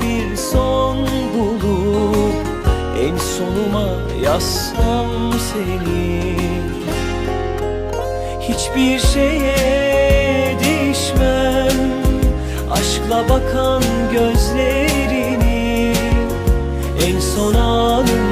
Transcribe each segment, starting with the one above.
bir son bulup En sonuma yazsam seni. Hiçbir şeye değişmem Aşkla bakan gözlerini En son anımda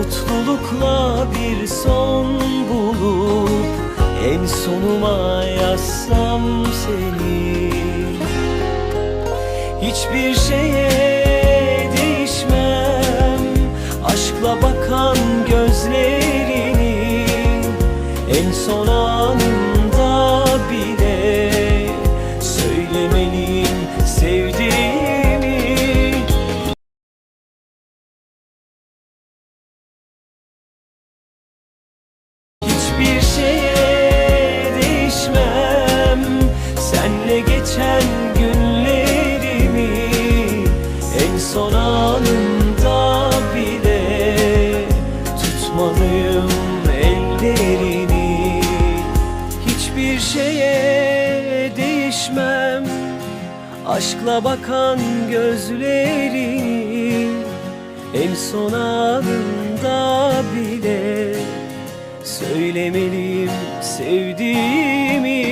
Mutlulukla bir son bulup En sonuma yazsam seni. Hiçbir şeye değişmem Aşkla bakan gözlerini En son anımda Hiçbir şeye değişmem. Senle geçen günlerimi En son anımda bile Tutmalıyım ellerini. Hiçbir şeye değişmem. Aşkla bakan gözlerini En son anımda bile Söylemeliyim sevdiğimi